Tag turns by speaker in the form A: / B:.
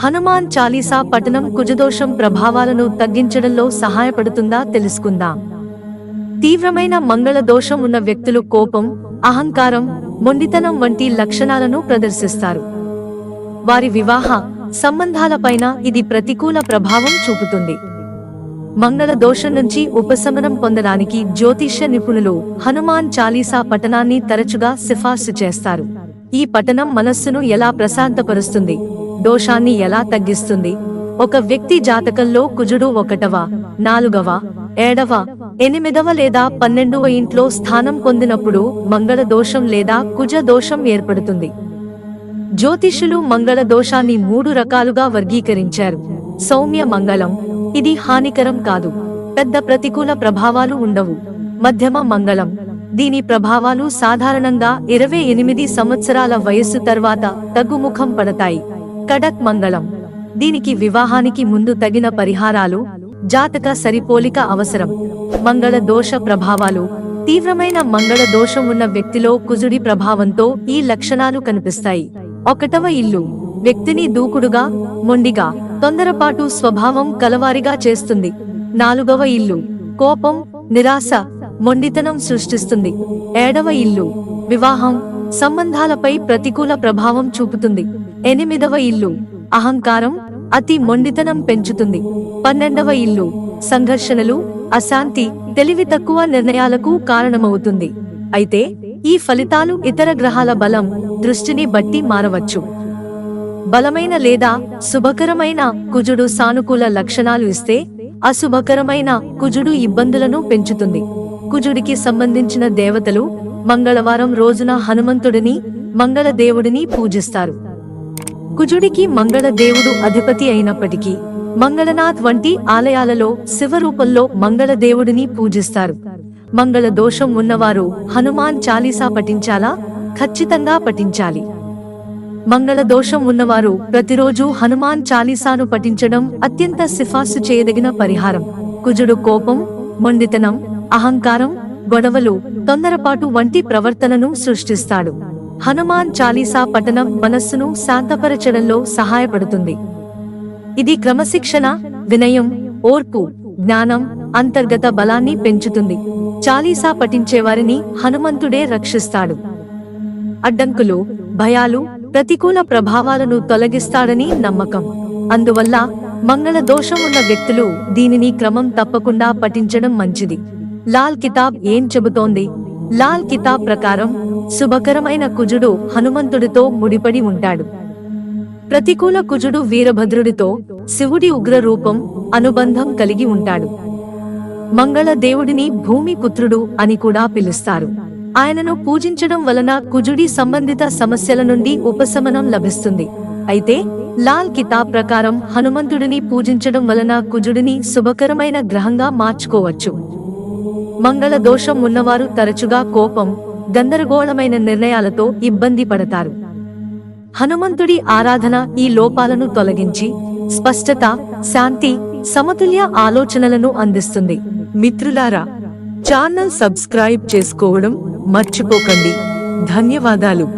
A: హనుమాన్ చాలీసా పఠనం కుజదోషం ప్రభావాలను తగ్గించడంలో సహాయపడుతుందా తెలుసుకుందాం. తీవ్రమైన మంగళ దోషం ఉన్న వ్యక్తులు కోపం అహంకారం మొండితనం వంటి లక్షణాలను ప్రదర్శిస్తారు. వారి వివాహ సంబంధాలపైన ఇది ప్రతికూల ప్రభావం చూపుతుంది. మంగళ దోషం నుంచి ఉపశమనం పొందడానికి జ్యోతిష్య నిపుణులు హనుమాన్ చాలీసా పఠనాన్ని తరచుగా సిఫార్సు చేస్తారు. ఈ పఠనం మనస్సును ఎలా ప్రశాంతపరుస్తుంది? దోషాన్ని ఎలా తగ్గిస్తుంది? ఒక వ్యక్తి జాతకంలో కుజుడు ఒకటవ నాలుగవ ఏడవ ఎనిమిదవ లేదా పన్నెండవ ఇంట్లో స్థానం పొందినప్పుడు మంగళ దోషం లేదా కుజ దోషం ఏర్పడుతుంది. జ్యోతిష్యులు మంగళ దోషాన్ని మూడు రకాలుగా వర్గీకరించారు. సౌమ్య మంగళం ఇది హానికరం కాదు పెద్ద ప్రతికూల ప్రభావాలు ఉండవు. మధ్యమ మంగళం దీని ప్రభావాలు సాధారణంగా ఇరవై ఎనిమిది సంవత్సరాల వయస్సు తర్వాత తగ్గుముఖం పడతాయి. కడక్ మంగళం. దీనికి వివాహానికి ముందు తగిన పరిహారాలు జాతక సరిపోలిక అవసరం. మంగళ దోష ప్రభావాలు. తీవ్రమైన మంగళ దోషం ఉన్న వ్యక్తిలో కుజుడి ప్రభావంతో ఈ లక్షణాలు కనిపిస్తాయి. ఒకటవ ఇల్లు. వ్యక్తిని దూకుడుగా మొండిగా తొందరపాటు స్వభావం కలవారిగా చేస్తుంది. నాలుగవ ఇల్లు. కోపం నిరాశ మొండితనం సృష్టిస్తుంది. ఏడవ ఇల్లు. వివాహం. సంబంధాలపై ప్రతికూల ప్రభావం చూపుతుంది. ఎనిమిదవ ఇల్లు. అహంకారం అతి మొండితనం పెంచుతుంది. పన్నెండవ ఇల్లు. సంఘర్షణలు అశాంతి తెలివి తక్కువ నిర్ణయాలకు కారణమవుతుంది. అయితే ఈ ఫలితాలు ఇతర గ్రహాల బలం దృష్టిని బట్టి మారవచ్చు. బలమైన లేదా శుభకరమైన కుజుడు సానుకూల లక్షణాలు ఇస్తే అశుభకరమైన కుజుడు ఇబ్బందులను పెంచుతుంది. కుజుడికి సంబంధించిన దేవతలు మంగళవారం రోజున హనుమంతుడిని మంగళ దేవుడిని పూజిస్తారు. కుజుడికి మంగళ దేవుడు అధిపతి అయినప్పటికీ మంగళనాథ్ వంటి ఆలయాలలో శివరూపంలో మంగళ దేవుడిని పూజిస్తారు. మంగళ దోషం ఉన్నవారు హనుమాన్ చాలీసా పఠించాలా? ఖచ్చితంగా పఠించాలి. మంగళ దోషం ఉన్నవారు ప్రతిరోజు హనుమాన్ చాలీసాను పఠించడం అత్యంత సిఫార్సు చేయదగిన పరిహారం. కుజుడు కోపం మొండితనం అహంకారం గొడవలు తొందరపాటు వంటి ప్రవర్తనను సృష్టిస్తాడు. హనుమాన్ చాలీసా పఠనం మనస్సును శాంతపరచడంలో సహాయపడుతుంది. ఇది క్రమశిక్షణ వినయం ఓర్పు జ్ఞానం అంతర్గత బలాన్ని పెంచుతుంది. చాలీసా పఠించేవారిని హనుమంతుడే రక్షిస్తాడు. అడ్డంకులు భయాలు ప్రతికూల ప్రభావాలను తొలగిస్తాడని నమ్మకం. అందువల్ల మంగళ దోషం ఉన్న వ్యక్తులు దీనిని క్రమం తప్పకుండా పఠించడం మంచిది. లాల్ కితాబ్ ఏం చెబుతోంది? లాల్ కితాబ్ ప్రకారం శుభకరమైన కుజుడు హనుమంతుడితో ముడిపడి ఉంటాడు. ప్రతికూల కుజుడు వీరభద్రుడితో శివుడి ఉగ్ర రూపం అనుబంధం కలిగి ఉంటాడు. మంగళ దేవుడిని భూమి పుత్రుడు అని కూడా పిలుస్తారు. ఆయనను పూజించడం వలన కుజుడి సంబంధిత సమస్యల నుండి ఉపశమనం లభిస్తుంది. అయితే లాల్ కితాబ్ ప్రకారం హనుమంతుడిని పూజించడం వలన కుజుడిని శుభకరమైన గ్రహంగా మార్చుకోవచ్చు. మంగళ దోషం ఉన్నవారు తరచుగా కోపం గందరగోళమైన నిర్ణయాలతో ఇబ్బంది పడతారు. హనుమంతుడి ఆరాధన ఈ లోపాలను తొలగించి స్పష్టత శాంతి సమతుల్య ఆలోచనలను అందిస్తుంది. మిత్రులారా ఛానల్ సబ్స్క్రైబ్ చేసుకోవడం మర్చిపోకండి. ధన్యవాదాలు.